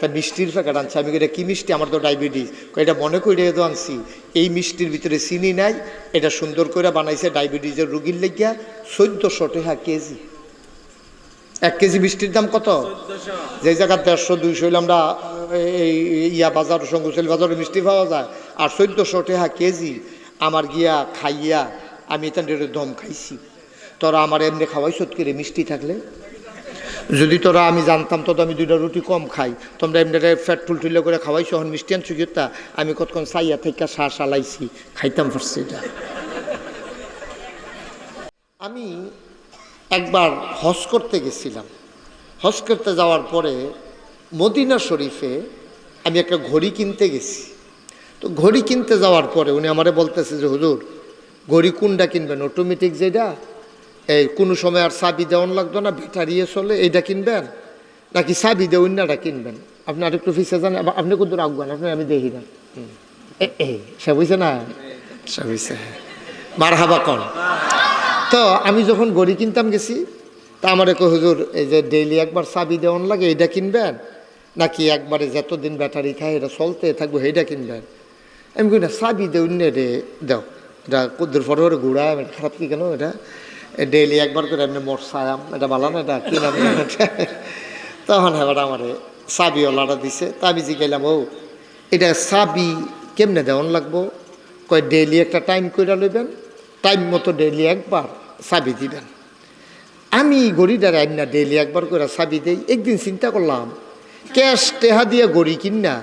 তা মিষ্টির প্যাকেট আনছে। আমি এটা কি মিষ্টি? আমার তো ডায়াবেটিস। এটা মনে করি তো আনছি। এই মিষ্টির ভিতরে চিনি নাই। এটা সুন্দর করে বানাইছে ডায়াবেটিসের রুগীর লেগিয়া চোদ্দশো টাকা কেজি। এক কেজি মিষ্টির দাম কত? যে জায়গায় দেড়শো দুইশো হইলে আমরা এই ইয়া বাজার সঙ্গুশালী বাজারে মিষ্টি পাওয়া যায়। আর চোদ্দশো টাকা কেজি আমার গিয়া খাইয়া আমি এটা দম খাইছি। তোরা আমার এমনি খাওয়াই সত্যি মিষ্টি থাকলে? যদি তোরা আমি জানতাম তো আমি দুইটা রুটি কম খাই। তোমরা এমনি ফ্যাট টুল টুলে করে খাওয়াইছো, এখন মিষ্টি আনছো কি তা? আমি কতক্ষণ চাইয়া থেকে শ্বাস আলাইছি, খাইতাম পারছি এটা। আমি একবার হজ করতে গেছিলাম। হজ করতে যাওয়ার পরে মদিনা শরীফে আমি একটা ঘড়ি কিনতে গেছি। তো ঘড়ি কিনতে যাওয়ার পরে উনি আমারে বলতেছে যে, হুজুর, ঘড়ি কোনটা কিনবেন? অটোমেটিক যেটা এই কোনো সময় আর চাবি দেওয়ান লাগতো না ব্যাটারিয়ে চলে এইটা কিনবেন? নাকি চাবি দিয়ে অন্যটা কিনবেন? আপনি আর একটু ফিসে যান আপনি কোন আগুয়ান? আপনি আমি দেখি না। সে বুঝছে না? সে বুঝছে। মার হাবা কন তো আমি যখন গড়ি কিনতাম গেছি তা আমার কো হুজুর এই যে ডেইলি একবার চাবি দেওয়ান লাগে এইটা কিনবেন? নাকি একবারে যতদিন ব্যাটারি খায় এটা চলতে থাকব এইটা কিনবেন? আমি কই না চাবি দেউন রে দাও। এটা কুদ্দুর ফটো এটা খারাপ কি কেন এটা? ডেইলি একবার করে এমনি মোট সায়াম। এটা ভালো না, এটা কি নাম? তখন এবার আমার চাবিওয়ালাটা দিছে। তা আমি জিগাইলাম, ও, এটা চাবি কেমনে দেওয়ান লাগবো? কয় ডেইলি একটা টাইম করে লইবেন টাইম মতো ডেইলি একবার চাবি দিবেন। আমি গড়িটার আইন ডেইলি একবার করে চাবি দেই। একদিন চিন্তা করলাম, ক্যাশ টেহা দিয়ে গড়ি কিনা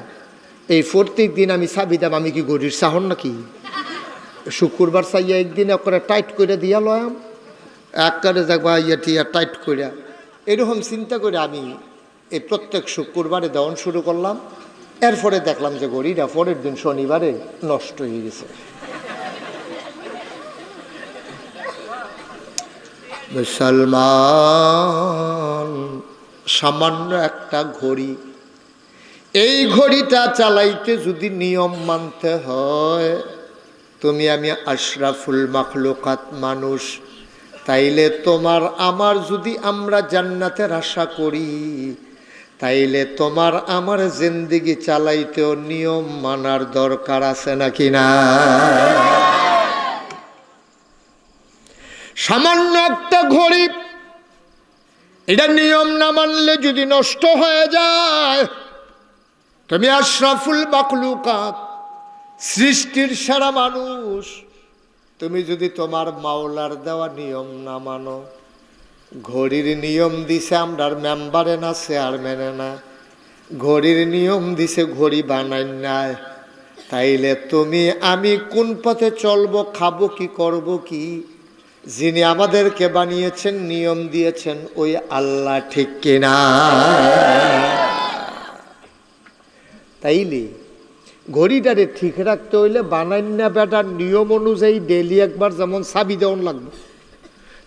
এই প্রত্যেক দিন আমি চাবি দাম, আমি কি গড়ির চাহন নাকি? শুক্রবার চাইয়া একদিন করে টাইট করে দিয়া লয়াম। একবারে যাকবা ইয়া টিয়া টাইট করিয়া এরকম চিন্তা করে আমি এই প্রত্যেক শুক্রবারে দেওয়ান শুরু করলাম। এরপরে দেখলাম যে গড়িটা পরের দিন শনিবারে নষ্ট হয়ে গেছে। মুসলমান, সামান্য একটা ঘড়ি। এই ঘড়িটা চালাইতে যদি নিয়ম মানতে হয়, তুমি আমি আশরাফুল মাখলুকাত মানুষ। তাইলে তোমার আমার যদি আমরা জান্নাতের আশা করি, তাইলে তোমার আমার জিন্দিগি চালাইতেও নিয়ম মানার দরকার আছে নাকি না? সামান্য একটা ঘড়ি, এটা নিয়ম না মানলে যদি নষ্ট হয়ে যায়, তুমি আশরাফুল বাকলুকাত সৃষ্টির সেরা মানুষ তুমি যদি তোমার মাওলার দেওয়া নিয়ম না মানো, ঘড়ির নিয়ম দিছে আমরার মেম্বারে না, চেয়ারম্যানে না। ঘড়ির নিয়ম দিছে ঘড়ি বানাই নাই। তাইলে তুমি, আমি কোন পথে চলবো, খাব কি, করব কি? যিনি আমাদেরকে বানিয়েছেন, নিয়ম দিয়েছেন, ওই আল্লাহ ঠিক কিনা? তাইলে ঘড়িটারে ঠিক রাখতে হইলে বানান্যা বেটার নিয়ম অনুযায়ী ডেলি একবার যেমন চাবি দেওয়ান লাগবে।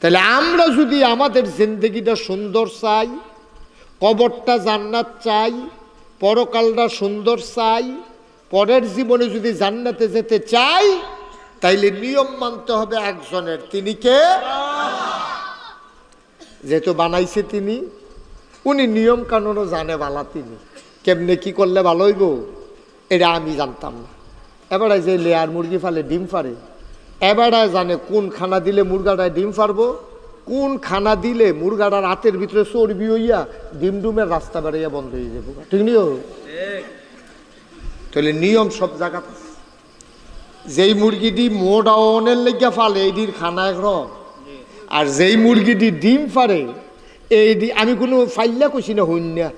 তাহলে আমরা যদি আমাদের জিন্দগিটা সুন্দর চাই, কবরটা জান্নাত চাই, পরকালটা সুন্দর চাই, পরের জীবনে যদি জান্নাতে যেতে চাই, তাইলে নিয়ম মানতে হবে একজনের। তিনি কে? যেহেতু বানাইছে তিনি, উনি নিয়ম কানুনও জানে বালা তিনি। কেমনে কি করলে ভালো হইব? এটা আমি জানতাম না। এবারে যে লেয়ার মুরগি ফালে ডিম ফারে এবারে জানে কোন খানা দিলে মুরগাটায় ডিম ফারবো কোন খানা দিলে মুরগাটার রাতের ভিতরে চর্বি হইয়া ডিম ডুমের রাস্তা বেড়াইয়া বন্ধ হয়ে যাব। ঠিক নিও তাহলে নিয়ম সব জায়গাতে আছে। যেই মুরগিটি মোটা অনের লেগে ফালে, এইটির খানা একরকম। আর যেই মুরগিটি ডিম ফারে এই আমি কোনো ফাইল্লা কইছি না হইন না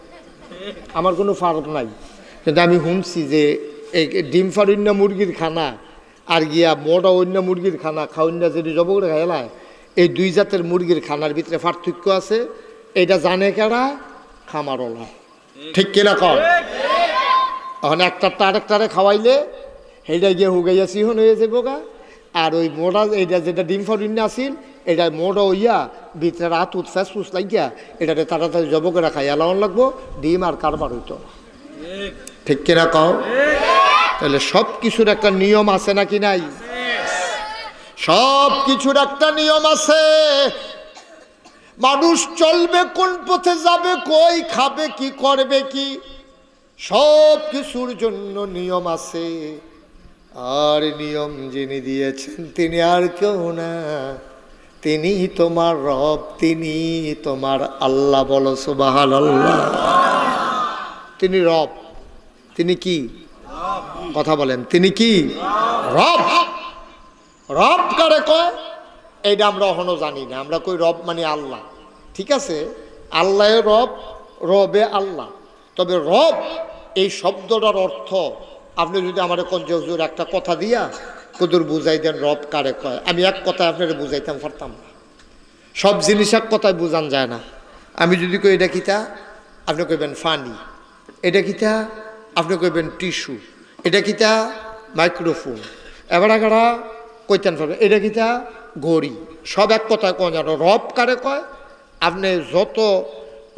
আমার কোনো ফার্ক নাই। কিন্তু আমি শুনছি যে এই ডিম ফারুন্য মুরগির খানা আর গিয়া মোটা অন্য মুরগির খানা খাওয়ান্য যদি জব করে খাইলায় এই দুই জাতের মুরগির খানার ভিতরে পার্থক্য আছে। এটা জানে কেডা? খামারওয়ালা। ঠিক কিনা? কম এখন একটা আরেকটারে খাওয়াইলে, সেইটা গিয়ে হুগাইয়া সিহন হয়ে যাব গা। আর ওই মোটা এইটা যেটা ডিম ফরিন আসিল এটা মোটা হইয়া ভিতরে রাত ফ্যাস ফুস লাগিয়া এটাতে তাড়াতাড়ি জব করে খাইয়া লাউন লাগবো। ডিম আর কারবার হইতো না। ঠিক কিনা কও? তাহলে সব কিছুর একটা নিয়ম আছে নাকি নাই? সব কিছুর একটা নিয়ম আছে। মানুষ চলবে কোন পথে যাবে, কই খাবে, কি করবে, কি? সব কিছুর জন্য নিয়ম আছে। আর নিয়ম যিনি দিয়েছেন, তিনি আর কেউ না। তিনি তোমার রব, তিনি তোমার আল্লাহ বলো সুবাহাল আল্লাহ তিনি রব। তিনি কি? কথা বলেন, তিনি কি? রব। রব কারে কয়? এইটা আমরা এখনও জানি না। আমরা কই রব মানে আল্লাহ। ঠিক আছে? আল্লাহ রব, রবে আল্লাহ। তবে রব, এই শব্দটার অর্থ, আপনি যদি আমার কঞ্জে একটা কথা দিয়া কুদুর বুঝাই দেন রব কারে কয়? আমি এক কথায় আপনারা বুঝাইতাম, পারতাম না। সব জিনিস এক কথায় বুঝান যায় না। আমি যদি কই, এটা কিতা? আপনি কইবেন, ফানি। এটা কিতা? আপনি কইবেন টিস্যু। এটা কিতা? মাইক্রোফোন। এবার এগারা কইতেন পারবেন এটা কিতা? ঘড়ি। সব এক কথায় কোন জানো রব কারে কয়? আপনি যত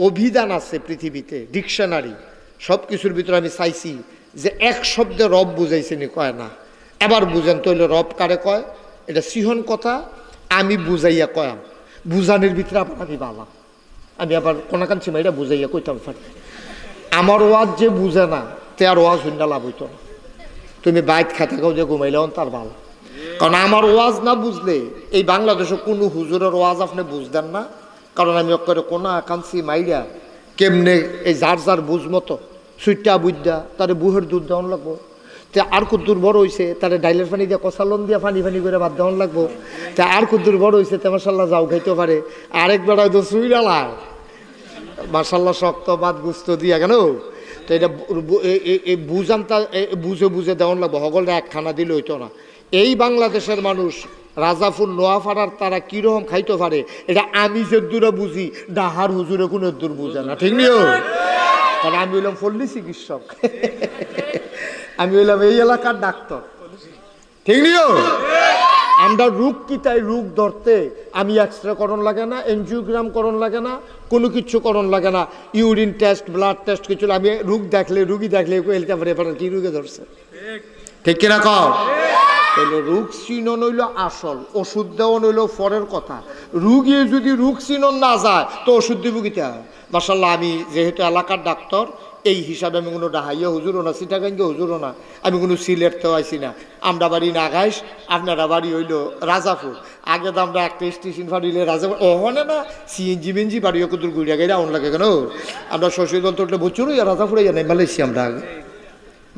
অভিধান আছে পৃথিবীতে, ডিকশনারি সব কিছুর ভিতরে আমি চাইছি যে এক শব্দে রব বুঝাইছে নি কয় না। এবার বুঝেন তৈলে রব কারে কয়? এটা সিহন কথা, আমি বুঝাইয়া কয়াম। বুঝানোর ভিতরে আবার আমি বালাম আমি আবার কোনাকান সীমা এটা বুঝাইয়া কইতাম পারি আমার ওয়াজ যে বুঝে না তে আর ওয়াজ হইন লাভ হইতো না। তুমি বাইক খাতে খাও যে ঘুমাইলেও তার ভালো। কারণ আমার ওয়াজ না বুঝলে, এই বাংলাদেশে কোনো হুজুরের ওয়াজ আপনি বুঝতেন না। কারণ আমি অক্ষরে কোনা কাঞ্চি মাইরা কেমনে এই যার যার বুঝ মতো সুইটা বুঝদা তারে বুহের দুধ দেওয়ান লাগবো। তে আর কুদ্দুর বড় হইছে, তারে ডাইলের পানি দিয়ে কষালন দিয়ে পানি ফানি করে ভাত দেওয়ান লাগবো। তে আর কুদ্দুর বড় হইছে তে মাসাল্লাহ যাও খাইতে পারে। আরেক বেড়ায় তো সুইরালায়। মার্শাল্লাহ শক্ত বাদ গুস্ত দিয়া কেন এটা বু- বু- এ- এ- এ বুঝানতা এ- বুঝে বুঝে দেওয়ান লাগবো। হগলটা এক খানা দিলে হইতো না। এই বাংলাদেশের মানুষ, রাজাফুল নোয়াফাড়ার তারা কীরকম খাইতে পারে, এটা আমি যে দূরে বুঝি ডাহার হুজুরে কোনো দূর বুঝে না। ঠিক নিও? কারণ আমি হইলাম ফল্লি চিকিৎসক। আমি হইলাম এই এলাকার ডাক্তার। ঠিক নিও? আমরা রোগ কি তাই রোগ ধরতে আমি এক্সরে করণ লাগে না এনজিওগ্রাম করণ লাগে না কোনো কিছু করণ লাগে না। ইউরিন টেস্ট ব্লাড টেস্ট কিছু আমি রোগ দেখলে রুগী দেখলে হেলতে পারে এবার কি রোগে ধরছে? ঠিক কিনা তাহলে রোগ চিহ্ন হইল আসল ওষুধ দেওয়ান হইল পরের কথা। রুগী যদি রোগ চিহ্ন না যায় তো ওষুধ দিব কিতা? মাসাল্লাহ আমি যেহেতু এলাকার ডাক্তার এই হিসাবে আমি কোনো ডাহাইয়া হুজুরও না সিটাগাঙ্গে হুজুরও না। আমি কোনো সিলেট তো আইছি না। আমরা বাড়ি নাগাইশ, আপনারা বাড়ি হইল রাজাপুর। আগে তো আমরা একটা স্টেশন ফাড়িলে রাজাপুর ওখানে না? সিএনজি মেনজি বাড়ি কুতুর গুড়িয়া গেলে আউন লাগে কেন? আমরা শশী দল তোটলে বছর রাজাপুরে জানাই মালয়েছি আমরা। আগে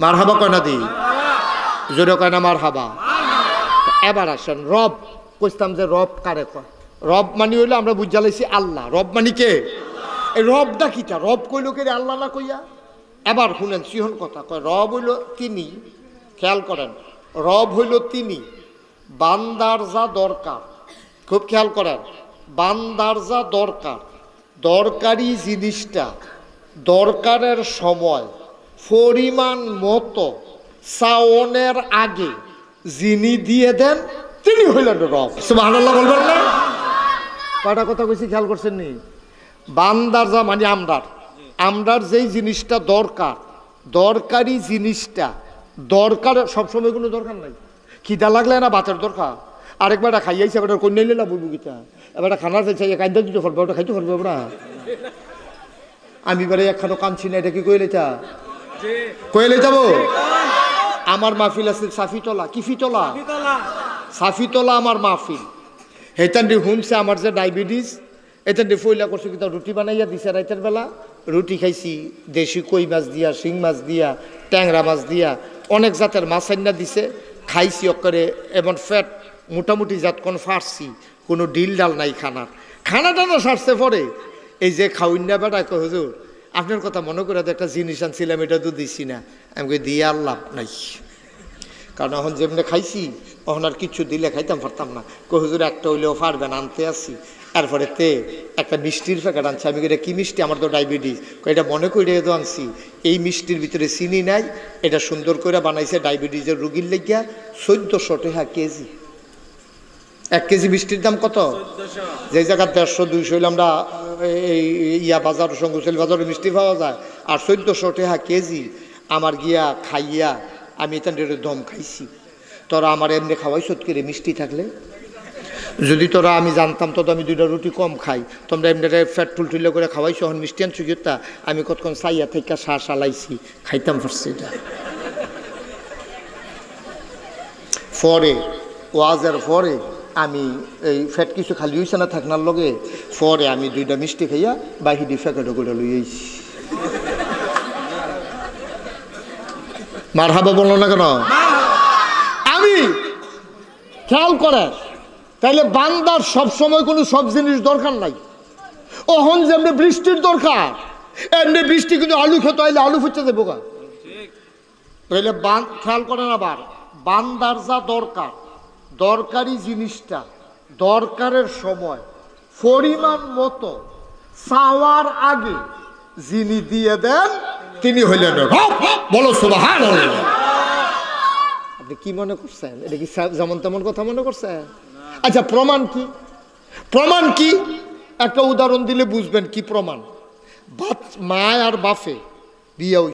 মার হাবা কয়না দিই জোরে কয়না মার হাবা এবার আসেন, রব কইতাম যে রব কারে কয়? রব মানি হইল আমরা বুঝা লাইছি আল্লাহ। রব মানি কে? রবটা কিটা? রব কইলো কে আল্লাহ না কইয়া? এবার শুনেন সিহন কথা, কয়, রব হইল তিনি, খেয়াল করেন, রব হইল তিনি, বান্দার যা দরকার, খুব খেয়াল করেন, বান্দার যা দরকার, দরকারি জিনিসটা, দরকারের সময়, পরিমাণ মতো সাওনের আগে, যিনি দিয়ে দেন, তিনি হইলেন রব। সুবহানাল্লাহ বলবেন না? কয়টা কথা কইছি, খেয়াল করছেন নি বান্দার যা মানে আমরার। আমরার যেই জিনিসটা দরকার দরকারি জিনিসটা দরকার সবসময় কোনো দরকার নাই। খিদা লাগলে না ভাতের দরকার। আরেকবার খাইয়াইছে এবার কন্যা নিলা বুবু গীতা এবার খানার চাইছে কান্দা দিতে পারবে ওটা খাইতে পারবে ওরা আমি এবারে একখানো কাঁদছি না এটা কি কইলে চা কইলে যাব আমার মাহফিল আছে সাফিতলা। কি ফিতলা? সাফিতলা। আমার মাহফিল। হেতান দি শুনছে আমার যে ডায়াবেটিস এতান দি ফইলা করছে কিন্তু রুটি বানাইয়া দিছে রাইতের বেলা। রুটি খাইছি, দেশি কই মাছ দিয়া, শিং মাছ দিয়া, ট্যাংরা মাছ দিয়া, অনেক জাতের মাছ আইনা দিছে। খাইছি অকরে এমন ফ্যাট, মোটামুটি জাত কোন ফারছি কোনো ডিল ডাল নাই খানার। খানাটা না সারছে পরে। এই যে খাউন্যা বেটা কয় হুজুর, আপনার কথা মনে করে তো একটা জিনিস আনছিলাম, এটা তো দিছি না। আমি কই দিয়ে আর লাভ নাই। কারণ এখন যেমনি খাইছি তখন আর কিছু দিলে খাইতাম পারতাম না। কই হুজুর, একটা হইলেও পারবেন, আনতে আসি। তারপরে তে একটা মিষ্টির প্যাকেট আনছি। আমি এটা কি মিষ্টি? আমার তো ডায়াবেটিস। এটা মনে করে তো আনছি। এই মিষ্টির ভিতরে চিনি নাই। এটা সুন্দর করে বানাইছে ডায়াবেটিসের রুগীর লেগিয়া চোদ্দশো টাকা কেজি। এক কেজি মিষ্টির দাম কত? যে জায়গায় দেড়শো দুইশো হইলে আমরা এই ইয়া বাজার সঙ্গুশালী বাজারে মিষ্টি পাওয়া যায়। আর চোদ্দশো টাকা কেজি আমার গিয়া খাইয়া আমি এটা দম খাইছি। তোরা আমার এমনি খাওয়াই সত্যি মিষ্টি থাকলে? যদি তোরা আমি জানতাম তো আমি দুইটা রুটি কম খাই তোমরা এমনি ফ্যাট ফুল টুলে করে খাওয়াইছো হন মিষ্টি আনছো গিয়ে আমি কতক্ষণ সাইয়া থেকে সা সালাইছি খাইতাম পারছি এটা। পরে ওয়াজের পরে আমি এই ফ্যাট কিছু খালি হইছে না থাকনার লগে পরে আমি দুইটা মিষ্টি খাইয়া বাহিরি ফ্যাকেটে করে লই আইছি। মার হাবা বলল না কেন? আমি খেয়াল করে তাইলে বান্দার সব সময় কোনো সব জিনিস দরকার নাই। ওহন যেমনি বৃষ্টির দরকার, এমনি বৃষ্টি কিন্তু আলু খেতে আইলে আলু ফুটতে দেবো গা। তাইলে বান, খেয়াল করেন আবার, বান্দার যা দরকার, দরকারি জিনিসটা, দরকারের সময়, পরিমাণ মতো, চাওয়ার আগে যিনি দিয়ে দেন, তিনি হইলেন। বলো আপনি কি মনে করছেন? এটা কি যেমন তেমন কথা মনে করছেন? আচ্ছা প্রমাণ কি? প্রমাণ কি? একটা উদাহরণ দিলে বুঝবেন কি প্রমাণ। বাপ, মা আর বাফে বিয়ে।